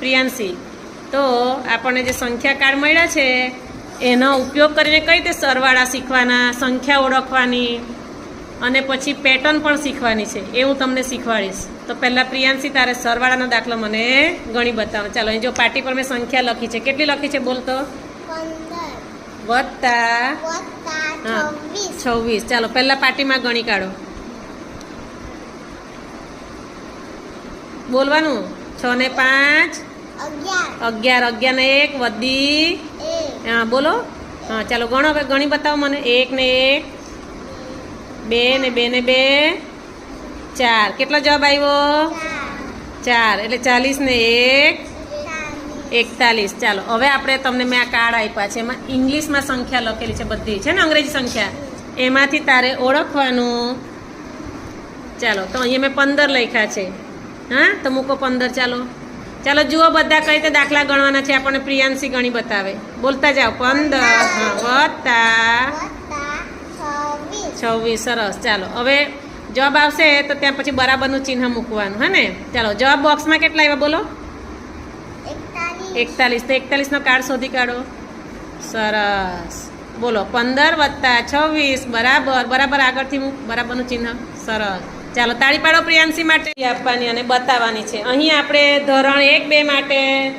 પ્રિયાંશી. તો આપણને જે સંખ્યા કાર્ડ મળ્યા છે એનો ઉપયોગ કરીને કઈ રીતે સરવાળા શીખવાના સંખ્યા ઓળખવાની અને પછી પેટર્ન પણ શીખવાની છે એ હું તમને શીખવાડીશ. તો પહેલાં પ્રિયાંશી તારે સરવાળાનો દાખલો મને ગણી બતાવો. ચાલો અહીં જો પાટી પર મેં સંખ્યા લખી છે કેટલી લખી છે બોલતો વત્તા હા. છવ્વીસ. છવ્વીસ. ચાલો પહેલાં પાટીમાં ગણી કાઢો. બોલવાનું? છ ને પાંચ? અગિયાર. અગિયાર ને એક વધી. હા બોલો. હા ચાલો ગણો હવે ગણી બતાવો મને. એક ને એક બે ને બે ને બે ચાર. કેટલો જવાબ આવ્યો? ચાર. એટલે ચાલીસ ને એક એકતાલીસ. ચાલો હવે આપણે તમને મેં આ કાર્ડ આપ્યા છે. એમાં ઇંગ્લિશમાં સંખ્યા લખેલી છે બધી. છે ને અંગ્રેજી સંખ્યા? એમાંથી તારે ઓળખવાનું. ચાલો તો અહીંયા મેં પંદર લખ્યા છે. હા? તો મૂકો પંદર, ચાલો. ચાલો, જુઓ બધા કઈ રીતે દાખલા ગણવાના છે. આપણને પ્રિયાંશી ગણી બતાવે. બોલતા જાઓ. પંદર વત્તા છવ્વીસ. સરસ. ચાલો, હવે જવાબ આવશે તો ત્યાં પછી બરાબરનું ચિહ્ન મૂકવાનું. હા ને? ચાલો, જવાબ બોક્સમાં કેટલા આવ્યા બોલો? એકતાલીસ. તો એકતાલીસનો કાર્ડ શોધી કાઢો. સરસ. બોલો, પંદર વત્તા છવ્વીસ. બરાબર. બરાબર આગળથી મૂક. બરાબરનું ચિહ્ન. સરસ. ચાલો, તાળી પાડો પ્રિયાંશી માટે. આપવાની અને બતાવવાની છે. અહીં આપણે ધોરણ એક બે માટે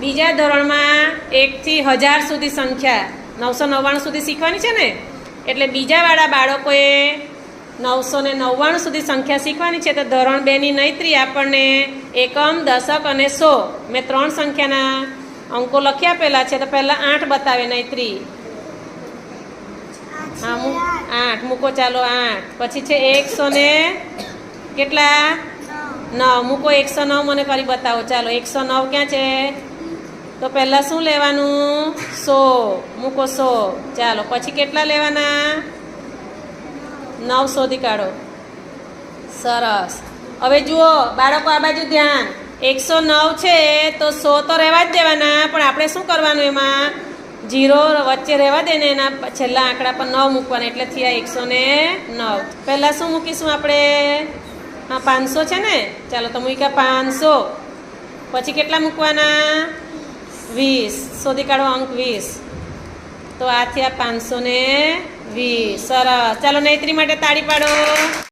બીજા ધોરણમાં એકથી હજાર સુધી સંખ્યા નવસો નવ્વાણું સુધી શીખવાની છે ને? એટલે બીજાવાળા બાળકોએ નવસો ને નવ્વાણું સુધી સંખ્યા શીખવાની છે. તો ધોરણ બેની નૈત્રી આપણને એકમ, દશક અને સો. મેં ત્રણ સંખ્યાના અંકો લખી આપેલા છે. તો પહેલાં આઠ બતાવે નૈત્રી. હા આઠ. મૂકો, ચાલો આઠ. પછી છે એકસો ને કેટલા? નવ. મૂકો એકસો નવ, મને કરી બતાવો. ચાલો, એકસો નવ ક્યાં છે? તો પહેલાં શું લેવાનું? સો. મૂકો સો. ચાલો, પછી કેટલા લેવાના? નવ શોધી કાઢો. સરસ. હવે જુઓ, બાળકો, આ બાજુ ધ્યાન. એકસો નવ છે, તો સો તો રહેવા જ દેવાના, પણ આપણે શું કરવાનું એમાં? જીરો વચ્ચે રહેવા દે ને એના છેલ્લા આંકડા પર નવ મૂકવાના, એટલે થયા એકસો ને નવ. પહેલાં શું મૂકીશું આપણે? હા, પાંચસો છે ને? ચાલો તો મૂક્યા પાંચસો. પછી કેટલા મૂકવાના? વીસ. શોધી કાઢો અંક વીસ. તો આ થયા પાંચસો ને વીસ. સરસ. ચાલો નૈત્રી માટે તાળી પાડો.